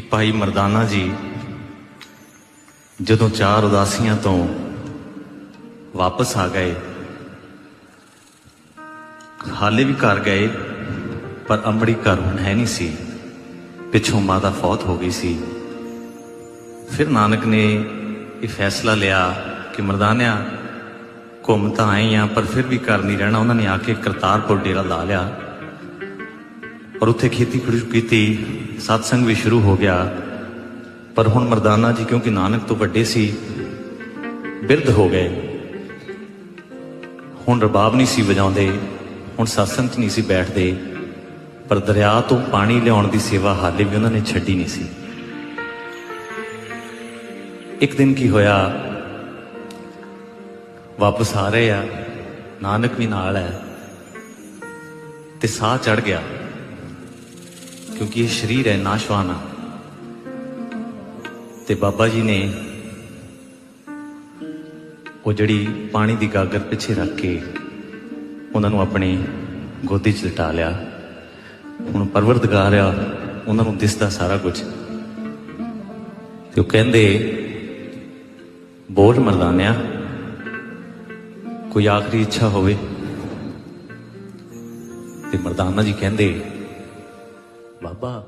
ਕਿ ਭਾਈ ਮਰਦਾਨਾ ਜੀ ਜਦੋਂ ਚਾਰ ਉਦਾਸੀਆਂ ਤੋਂ ਵਾਪਸ ਆ ਗਏ, ਹਾਲੇ ਵੀ ਘਰ ਗਏ, ਪਰ ਅੰਮੜੀ ਘਰ ਹੁਣ ਹੈ ਨਹੀਂ ਸੀ। ਪਿੱਛੋਂ ਮਾਤਾ ਫੌਤ ਹੋ ਗਈ ਸੀ। ਫਿਰ ਨਾਨਕ ਨੇ ਇਹ ਫੈਸਲਾ ਲਿਆ ਕਿ ਮਰਦਾਨਿਆ, ਘੁੰਮ ਤਾਂ ਆਏ ਆ, ਪਰ ਫਿਰ ਵੀ ਘਰ ਨਹੀਂ ਰਹਿਣਾ, ਉਹਨਾਂ ਨੇ ਆ ਕੇ ਕਰਤਾਰਪੁਰ ਡੇਰਾ ਲਾ ਲਿਆ। ਔਰ ਉੱਥੇ ਖੇਤੀ ਸ਼ੁਰੂ ਕੀਤੀ satsang ਵੀ ਸ਼ੁਰੂ ਹੋ ਗਿਆ। ਪਰ ਹੁਣ ਮਰਦਾਨਾ ਜੀ ਕਿਉਂਕਿ ਨਾਨਕ ਤੋਂ ਵੱਡੇ ਸੀ, ਬਿਰਧ ਹੋ ਗਏ। ਹੁਣ ਰਬਾਬ ਨਹੀਂ ਸੀ ਵਜਾਉਂਦੇ, ਹੁਣ satsang 'ਚ ਨਹੀਂ ਸੀ ਬੈਠਦੇ। ਪਰ ਦਰਿਆ ਤੋਂ ਪਾਣੀ ਲਿਆਉਣ ਦੀ ਸੇਵਾ ਹਾਲੇ ਵੀ ਉਹਨਾਂ ਨੇ ਛੱਡੀ ਨਹੀਂ ਸੀ। ਇੱਕ ਦਿਨ ਕੀ ਹੋਇਆ? ਵਾਪਸ ਆ ਰਹੇ ਆ। ਨਾਨਕ ਵੀ ਨਾਲ ਹੈ। ਤੇ ਸਾਹ ਚੜ ਗਿਆ। ਕਿਉਂਕਿ ਇਹ ਸਰੀਰ ਹੈ ਨਾਸ਼ਵਾਨ ਆ। ਤੇ ਬਾਬਾ ਜੀ ਨੇ ਉਹ ਜਿਹੜੀ ਪਾਣੀ ਦੀ ਗਾਗਰ ਪਿੱਛੇ ਰੱਖ ਕੇ ਉਹਨਾਂ ਨੂੰ ਆਪਣੀ ਗੋਦੀ 'ਚ ਲਟਾ ਲਿਆ। ਹੁਣ ਪਰਵਰਦਗਾਰ ਆ, ਉਹਨਾਂ ਨੂੰ ਦਿਸਦਾ ਸਾਰਾ ਕੁਝ। ਤੇ ਉਹ ਕਹਿੰਦੇ, ਬੋਲ ਮਰਦਾਨਿਆ, ਕੋਈ ਆਖਰੀ ਇੱਛਾ ਹੋਵੇ? ਤੇ ਮਰਦਾਨਾ ਜੀ ਕਹਿੰਦੇ ਬਾਬਾ